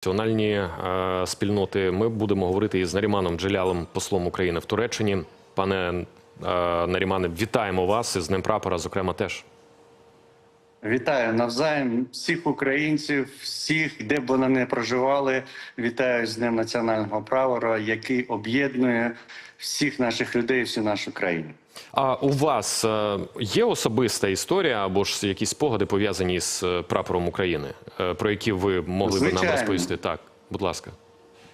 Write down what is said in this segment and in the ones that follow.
національні е, спільноти. Ми будемо говорити із Наріманом Джелялом, послом України в Туреччині. Пане е, Нарімане, вітаємо вас із Днем прапора, зокрема, теж. Вітаю навзаєм всіх українців, всіх, де б вони не проживали. Вітаю з Днем національного прапора, який об'єднує всіх наших людей, всю нашу країну. А у вас е, є особиста історія або ж якісь спогади пов'язані з е, прапором України, е, про які ви могли би нам розповісти? Так, будь ласка.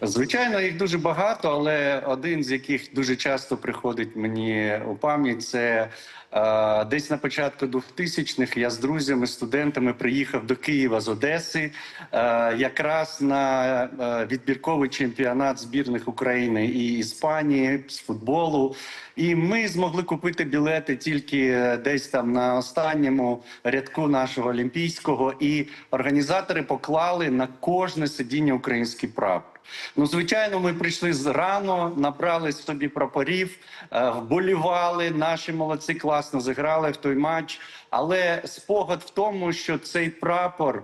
Звичайно, їх дуже багато, але один з яких дуже часто приходить мені у пам'ять, це десь на початку 2000-х я з друзями, студентами приїхав до Києва з Одеси, якраз на відбірковий чемпіонат збірних України і Іспанії з футболу. І ми змогли купити білети тільки е, десь там на останньому рядку нашого олімпійського, і організатори поклали на кожне сидіння український прапор. Ну, звичайно, ми прийшли з рано, набрали собі прапорів, е, вболівали. Наші молодці класно зіграли в той матч. Але спогад в тому, що цей прапор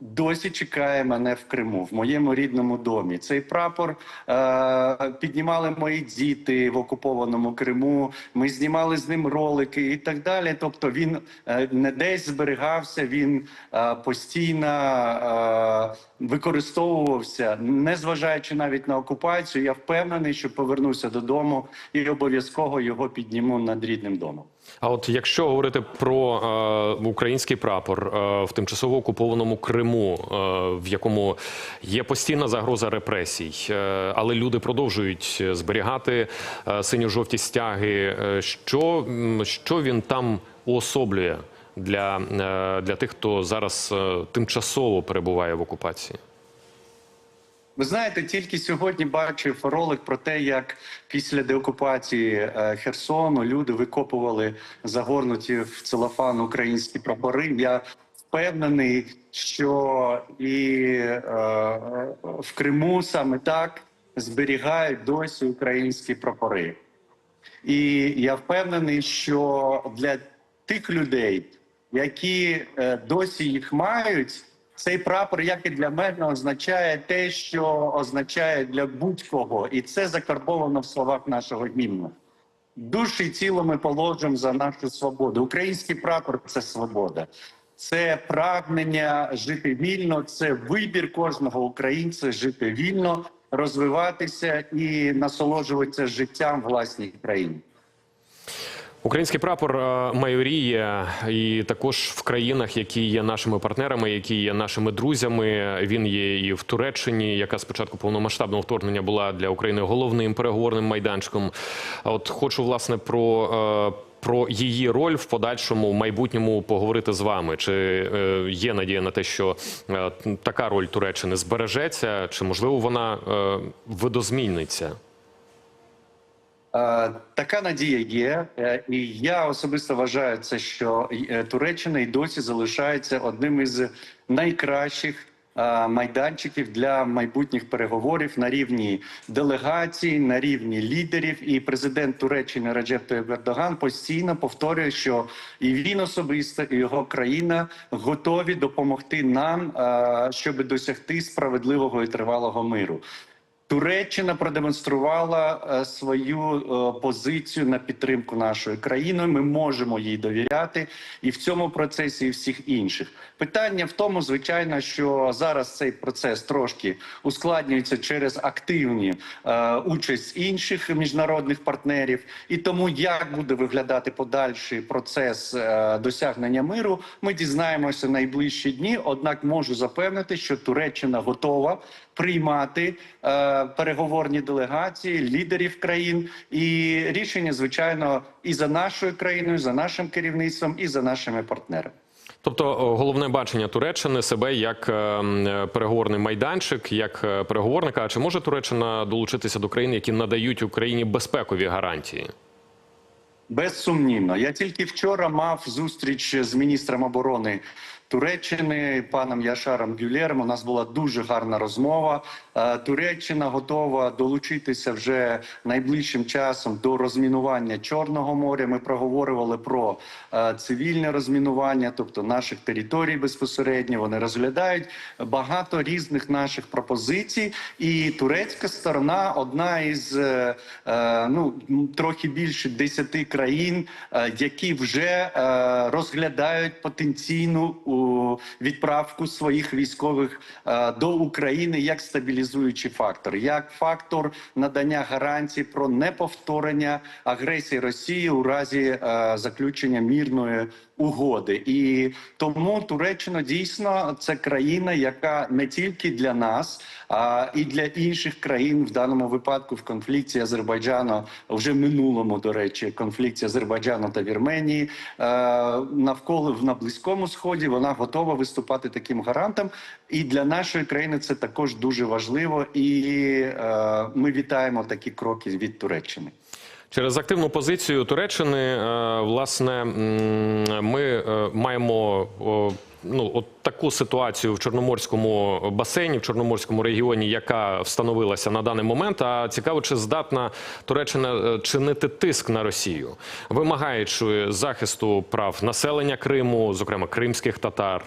досі чекає мене в Криму, в моєму рідному домі. Цей прапор е, піднімали мої діти в окупованому Криму. Ми знімали з ним ролики і так далі. Тобто він е, не десь зберігався, він е, постійно е, використовувався, незважаючи навіть на окупацію. Я впевнений, що повернуся додому і обов'язково його підніму над рідним домом. А от якщо говорити про е, український прапор е, в тимчасово окупованому Криму, е, в якому є постійна загроза репресій, е, але люди продовжують зберігати е, синьо-жовті стяги, е, що, що він там уособлює для, е, для тих, хто зараз е, тимчасово перебуває в окупації? Ви знаєте, тільки сьогодні бачив ролик про те, як після деокупації е, Херсону люди викопували загорнуті в целофан українські прапори. Я впевнений, що і е, в Криму саме так зберігають досі українські прапори. І я впевнений, що для тих людей, які е, досі їх мають, цей прапор, як і для мене, означає те, що означає для будь-кого, і це закарбовано в словах нашого гімну. Душі тіло ми положимо за нашу свободу. Український прапор це свобода, це прагнення жити вільно, це вибір кожного українця жити вільно, розвиватися і насолоджуватися життям власній країні. Український прапор е, майоріє і також в країнах, які є нашими партнерами, які є нашими друзями. Він є і в Туреччині, яка спочатку повномасштабного вторгнення була для України головним переговорним майданчиком. От хочу власне про. е, Про її роль в подальшому в майбутньому поговорити з вами. Чи е, є надія на те, що така роль Туреччини збережеться, чи можливо вона видозміниться? Така надія є, Е, і я особисто вважаю це, що е, Туреччина і досі залишається одним із найкращих майданчиків для майбутніх переговорів на рівні делегацій, на рівні лідерів. І президент Туреччини Раджеп Таyyip Ердоган постійно повторює, що і він особисто, і його країна готові допомогти нам, щоб досягти справедливого і тривалого миру. Туреччина продемонструвала е, свою е, позицію на підтримку нашої країни. Ми можемо їй довіряти, і в цьому процесі, і всіх інших питання в тому, звичайно, що зараз цей процес трошки ускладнюється через активні е, участь інших міжнародних партнерів, і тому як буде виглядати подальший процес досягнення миру, ми дізнаємося найближчі дні. Однак можу запевнити, що Туреччина готова приймати переговорні делегації лідерів країн, і рішення, звичайно, і за нашою країною, і за нашим керівництвом, і за нашими партнерами. Тобто головне бачення Туреччини себе як е, переговорний майданчик, як е, переговорника. А чи може Туреччина долучитися до країн, які надають Україні безпекові гарантії? Безсумнівно, я тільки вчора мав зустріч з міністром оборони Туреччини паном Яшаром Гюлєром. У нас була дуже гарна розмова. Е, Туреччина готова долучитися вже найближчим часом до розмінування Чорного моря. Ми проговорювали про е, цивільне розмінування, тобто наших територій безпосередньо. Вони розглядають багато різних наших пропозицій, і турецька сторона одна із е, ну трохи більше десяти країн, які вже розглядають потенційну відправку своїх військових е, до України як стабілізуючий фактор, як фактор надання гарантій про неповторення агресії Росії у разі е, заключення мірної угоди. І тому Туреччина дійсно це країна, яка не тільки для нас, а і для інших країн в даному випадку в конфлікті Азербайджану вже минулому, до речі, конфлікті Азербайджану та Вірменії е, навколо на близькому сході. Вона готова виступати таким гарантом. І для нашої країни це також дуже важливо. І е, ми вітаємо такі кроки від Туреччини. Через активну позицію Туреччини, е, власне, ми е, маємо ну, от таку ситуацію в Чорноморському басейні, в Чорноморському регіоні, яка встановилася на даний момент. А цікаво, чи здатна Туреччина е, чинити тиск на Росію, вимагаючи захисту прав населення Криму, зокрема кримських татар.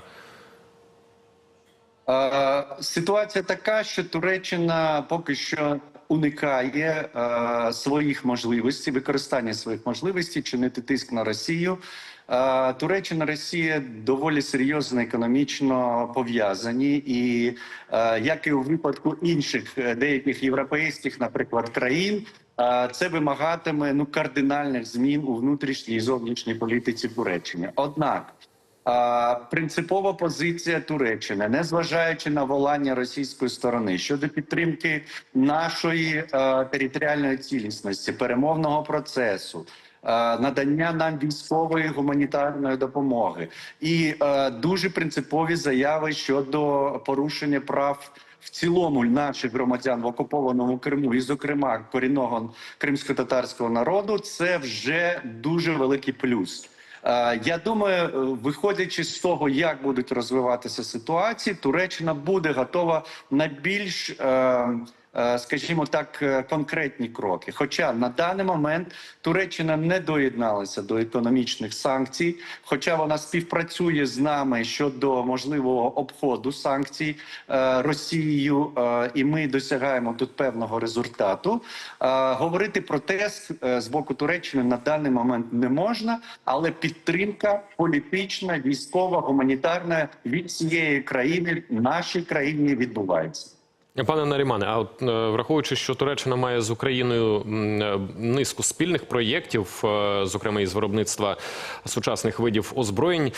Ситуація така, що Туреччина поки що уникає е, своїх можливостей, використання своїх можливостей чинити тиск на Росію. Е, Туреччина Росія доволі серйозно економічно пов'язані, і е, як і у випадку інших е, деяких європейських, наприклад, країн. е, Це вимагатиме ну кардинальних змін у внутрішній і зовнішній політиці Туреччини. Однак принципова позиція Туреччини, незважаючи на волання російської сторони щодо підтримки нашої е, територіальної цілісності, перемовного процесу. е, Надання нам військової гуманітарної допомоги і е, дуже принципові заяви щодо порушення прав в цілому наших громадян в окупованому Криму, і, зокрема, корінного кримсько-татарського народу, це вже дуже великий плюс. Е, Я думаю, е, виходячи з того, як будуть розвиватися ситуації, Туреччина буде готова на більш, е, скажімо так, е, конкретні кроки. Хоча на даний момент Туреччина не доєдналася до економічних санкцій, хоча вона співпрацює з нами щодо можливого обходу санкцій е, Росією, е, і ми досягаємо тут певного результату. Е, Говорити про е, з боку Туреччини на даний момент не можна, але підтримка політична, військова, гуманітарна від цієї країни нашій країні відбувається. Пане Нарімане, а от е, враховуючи, що Туреччина має з Україною е, низку спільних проєктів, е, зокрема із виробництва сучасних видів озброєнь,